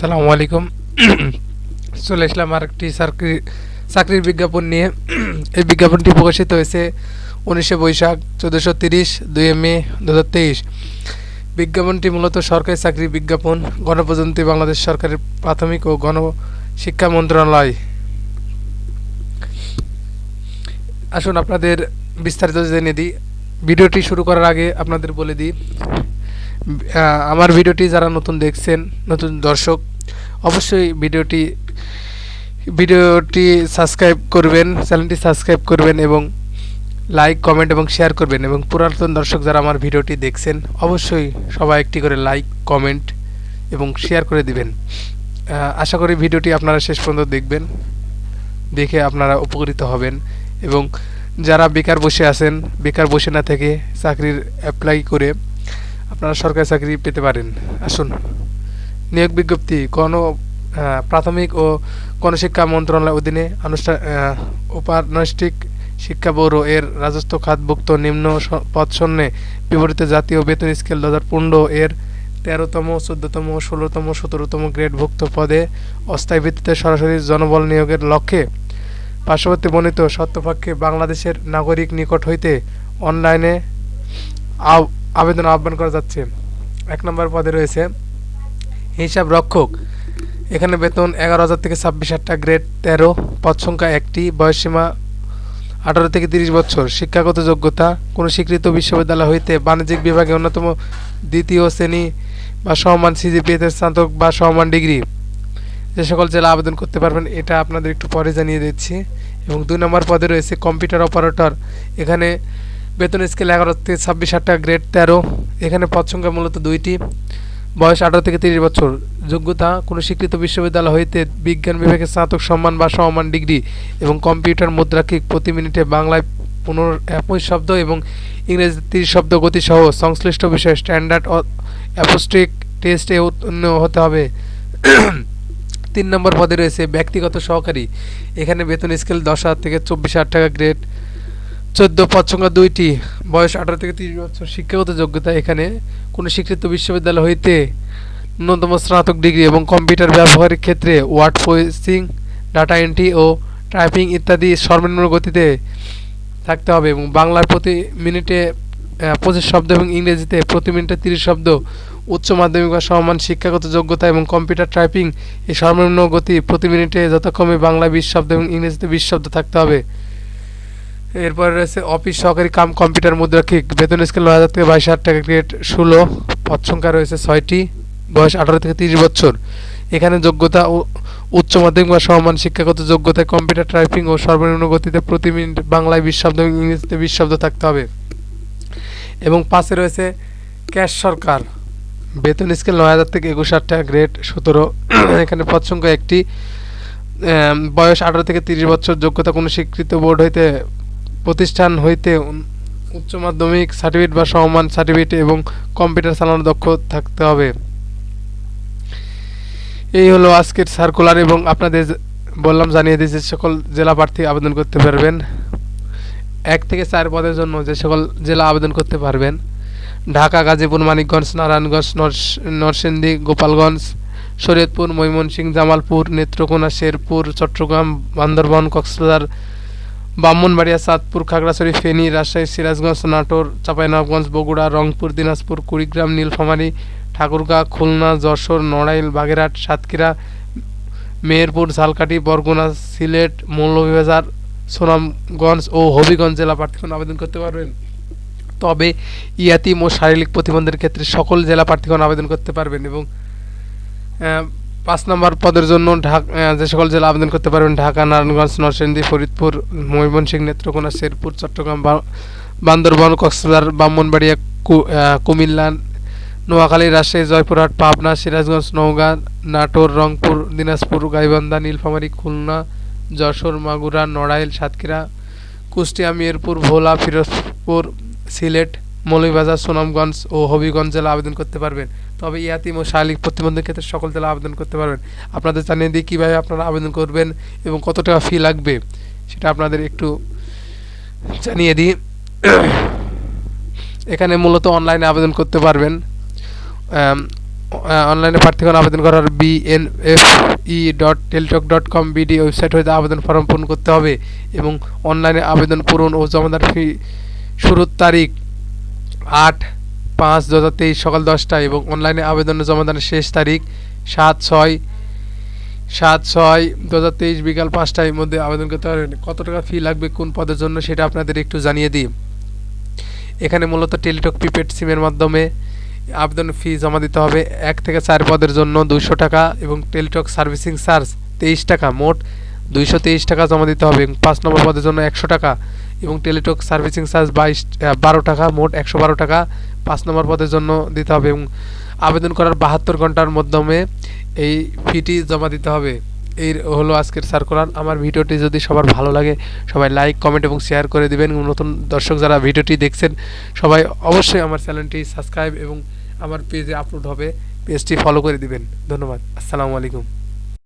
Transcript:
আসসালামু আলাইকুম। চলে আসলাম আরেকটি চাকরি, চাকরির বিজ্ঞাপন নিয়ে। এই বিজ্ঞাপনটি প্রকাশিত হয়েছে উনিশে বৈশাখ, চোদ্দোশো তিরিশ, দুই মে দু হাজার তেইশ। বিজ্ঞাপনটি মূলত সরকারি চাকরির বিজ্ঞাপন, গণপ্রজাতন্ত্রী বাংলাদেশ সরকারের প্রাথমিক ও গণশিক্ষা মন্ত্রণালয়। আসুন আপনাদের বিস্তারিত জেনে দিই। ভিডিওটি শুরু করার আগে আপনাদের বলে দিই আমার ভিডিওটি যারা নতুন দেখছেন, নতুন দর্শক অবশ্যই ভিডিওটি ভিডিওটি সাবস্ক্রাইব করবেন, চ্যানেলটি সাবস্ক্রাইব করবেন এবং লাইক, কমেন্ট এবং শেয়ার করবেন এবং পুরাতন দর্শক যারা আমার ভিডিওটি দেখছেন, অবশ্যই সবাই একটি করে লাইক, কমেন্ট এবং শেয়ার করে দিবেন। আশা করি ভিডিওটি আপনারা শেষ পর্যন্ত দেখবেন, দেখে আপনারা উপকৃত হবেন এবং যারা বেকার বসে আছেন, বেকার বসে না থেকে চাকরির অ্যাপ্লাই করে আপনারা সরকারি চাকরি পেতে পারেন। আসুন। নিয়োগ বিজ্ঞপ্তি কোন প্রাথমিক ও গণশিক্ষা মন্ত্রণালয়ের অধীনে আনুষ্ঠান উপানুষ্ঠিক শিক্ষা ব্যুরো এর রাজস্ব খাতভুক্ত নিম্ন পদ শূন্যে বিপরীতে জাতীয় বেতন স্কেল দু হাজার পনেরো এর তেরোতম, চোদ্দতম, ষোলোতম, সতেরোতম গ্রেডভুক্ত পদে অস্থায়ী ভিত্তিতে সরাসরি জনবল নিয়োগের লক্ষ্যে পার্শ্ববর্তী বর্ণিত সত্যপক্ষে বাংলাদেশের নাগরিক নিকট হইতে অনলাইনে আবেদন আহ্বান করা যাচ্ছে। এক নম্বর পদে রয়েছে হিসাব রক্ষক। এখানে বেতন এগারো হাজার থেকে ছাব্বিশ হাজার টাকা, গ্রেড তেরো, পদ সংখ্যা একটি বয়সসীমা আঠারো থেকে তিরিশ বছর। শিক্ষাগত যোগ্যতা, কোনো স্বীকৃত বিশ্ববিদ্যালয় হইতে বাণিজ্যিক বিভাগে অন্যতম দ্বিতীয় শ্রেণি বা সমমান সিজিপিএতে স্নাতক বা সমমান ডিগ্রি। যে সকল জেলা আবেদন করতে পারবেন, এটা আপনাদের একটু পরে জানিয়ে দিচ্ছি। এবং দুই নম্বর পদে রয়েছে কম্পিউটার অপারেটর। এখানে বেতন স্কেল এগারো থেকে ছাব্বিশ হাজার টাকা, গ্রেড তেরো। এখানে পদ সংখ্যা মূলত দুইটি। বয়স আঠারো থেকে তিরিশ বছর। যোগ্যতা, কোনো স্বীকৃত বিশ্ববিদ্যালয় হইতে বিজ্ঞান বিভাগে স্নাতক সম্মান বা সমমান ডিগ্রি এবং কম্পিউটার, মুদ্রাক্ষিক, প্রতি মিনিটে বাংলায় পনেরো একুশ শব্দ এবং ইংরেজি তিরিশ শব্দ গতিসহ সংশ্লিষ্ট বিষয়ে স্ট্যান্ডার্ড অ্যাপোস্টিক টেস্টে উত্তীর্ণ হতে হবে। তিন নম্বর পদে রয়েছে ব্যক্তিগত সহকারী। এখানে বেতন স্কেল দশ হাজার থেকে চব্বিশ হাজার টাকা, গ্রেড চোদ্দ পদ সংখ্যা দুইটি। বয়স আঠারো থেকে তিরিশ বছর, শিক্ষাগত যোগ্যতা এখানে কোনো স্বীকৃত বিশ্ববিদ্যালয় হইতে ন্যূনতম স্নাতক ডিগ্রি এবং কম্পিউটার ব্যবহারের ক্ষেত্রে ওয়ার্ড প্রসেসিং, ডাটা এন্ট্রি ও টাইপিং ইত্যাদি সর্বনিম্ন গতিতে থাকতে হবে এবং বাংলার প্রতি মিনিটে পঁচিশ শব্দ এবং ইংরেজিতে প্রতি মিনিটে তিরিশ শব্দ, উচ্চ মাধ্যমিক বা সমান শিক্ষাগত যোগ্যতা এবং কম্পিউটার টাইপিং এই সর্বনিম্ন গতি প্রতি মিনিটে যথাক্রমে বাংলায় বিশ শব্দ এবং ইংরেজিতে বিশ শব্দ থাকতে হবে। এরপরে রয়েছে অফিস সহকারী কাম কম্পিউটার মুদ্রাক্ষিক বেতন স্কেল নয় হাজার থেকে বাইশ হাজার টাকা গ্রেড ষোলো। পদ সংখ্যা রয়েছে ছয়টি। বয়স আঠারো থেকে তিরিশ বছর। এখানে যোগ্যতা উচ্চ মাধ্যমিক বা সমান শিক্ষাগত যোগ্যতায় কম্পিউটার টাইপিং ও সর্বনিম্ন গতিতে প্রতি মিনিট বাংলায় বিশ শব্দ এবং ইংরেজিতে বিশ শব্দ থাকতে হবে। এবং পাশে রয়েছে ক্যাশ সরকার। বেতন স্কেল নয় হাজার থেকে একুশ হাজার টাকা, গ্রেড সতেরো। এখানে পদ সংখ্যা একটি। বয়স আঠারো থেকে তিরিশ বছর, যোগ্যতা কোনো স্বীকৃত বোর্ড হইতে প্রতিষ্ঠান হইতে উচ্চ মাধ্যমিক সার্টিফিকেট বা সমমান সার্টিফিকেট এবং কম্পিউটার চালানোর দক্ষ থাকতে হবে। এই হলো আজকের সার্কুলার এবং আপনাদের বললাম জানিয়ে দিয়েছি সকল জেলা প্রার্থী আবেদন করতে পারবেন। এক থেকে চার পদের জন্য যে সকল জেলা আবেদন করতে পারবেন। ঢাকা, গাজীপুর, মানিকগঞ্জ, নারায়ণগঞ্জ, নরস- নরসিংদী, গোপালগঞ্জ, শরীয়তপুর, ময়মনসিংহ, জামালপুর, নেত্রকোনা, শেরপুর, চট্টগ্রাম, বান্দরবান, কক্সবাজার ব্রাহ্মণবাড়িয়া, চাঁদপুর, খাগড়াছড়ি, ফেনী, রাজশাহী, সিরাজগঞ্জ, নাটোর, চাঁপাইনবাবগঞ্জ, বগুড়া, রংপুর, দিনাজপুর, কুড়িগ্রাম, নীলফামারী, ঠাকুরগাঁ, খুলনা, যশোর, নড়াইল, বাগেরহাট, সাতক্ষীরা, মেহেরপুর, ঝালকাঠি, বরগুনা, সিলেট, মৌলভীবাজার, সুনামগঞ্জ ও হবিগঞ্জ জেলা প্রার্থীগণ আবেদন করতে পারবেন। তবে ইয়াতিম ও শারীরিক প্রতিবন্ধের ক্ষেত্রে সকল জেলা প্রার্থীগণ আবেদন করতে পারবেন এবং পাঁচ নম্বর পদের জন্য ঢাকা যে সকল জেলা আবেদন করতে পারবেন, ঢাকা, নারায়ণগঞ্জ, নরসিংদী, ফরিদপুর, ময়মনসিংহ, নেত্রকোনা, শেরপুর, চট্টগ্রাম বান্দরবান, কক্সবাজার, ব্রাহ্মণবাড়িয়া কুমিল্লা, নোয়াখালী, রাজশাহী, জয়পুরহাট, পাবনা, সিরাজগঞ্জ, নওগাঁ, নাটোর, রংপুর, দিনাজপুর, গাইবান্ধা, নীলফামারী, খুলনা, যশোর, মাগুরা, নড়াইল, সাতক্ষীরা, কুষ্টিয়া, মিরপুর, ভোলা, ফিরোজপুর, সিলেট মৌলভীবাজার, সুনামগঞ্জ ও হবিগঞ্জ জেলা আবেদন করতে পারবেন। তবে ইয়াতিম ও শারীরিক প্রতিবন্ধের ক্ষেত্রে সকল জেলা আবেদন করতে পারবেন। আপনাদের জানিয়ে দিই কীভাবে আপনারা আবেদন করবেন এবং কত টাকা ফি লাগবে, সেটা আপনাদের একটু জানিয়ে দিই। এখানে মূলত অনলাইনে আবেদন করতে পারবেন। অনলাইনে প্রার্থীগণ আবেদন করার BNFE dot Teletalk dot com BD website হতে আবেদন ফর্ম পূরণ করতে হবে এবং অনলাইনে আবেদন পূরণ ও জমাদার ফি শুরুর তারিখ আট পাঁচ দু হাজার তেইশ সকাল দশটায় এবং অনলাইনে আবেদন জমাদানের শেষ তারিখ সাত ছয় সাত ছয় দু হাজার তেইশ বিকাল পাঁচটার মধ্যে আবেদন করতে পারবেন। কত টাকা ফি লাগবে, কোন পদের জন্য সেটা আপনাদের একটু জানিয়ে দিই। এখানে মূলত টেলিটক প্রিপেড সিমের মাধ্যমে আবেদন ফি জমা দিতে হবে। এক থেকে চার পদের জন্য দুইশো টাকা এবং টেলিটক সার্ভিসিং চার্জ তেইশ টাকা। মোট দুইশো তেইশ টাকা জমা দিতে হবে এবং পাঁচ নম্বর পদের জন্য একশো টাকা। এবং টেলিটক সার্ভিসিং চার্জ বাইশ বারো টাকা, মোট একশো বারো টাকা পাঁচ নম্বর পদের জন্য দিতে হবে এবং আবেদন করার বাহাত্তর ঘণ্টার মাধ্যমে এই ফিটি জমা দিতে হবে। এই হলো আজকের সার্কুলার আমার ভিডিওটি যদি সবার ভালো লাগে, সবাই লাইক কমেন্ট এবং শেয়ার করে দিবেন। নতুন দর্শক যারা ভিডিওটি দেখছেন, সবাই অবশ্যই আমার চ্যানেলটি সাবস্ক্রাইব এবং আমার পেজে আপলোড হবে। পেজটি ফলো করে দিবেন। ধন্যবাদ। আসসালামু আলাইকুম।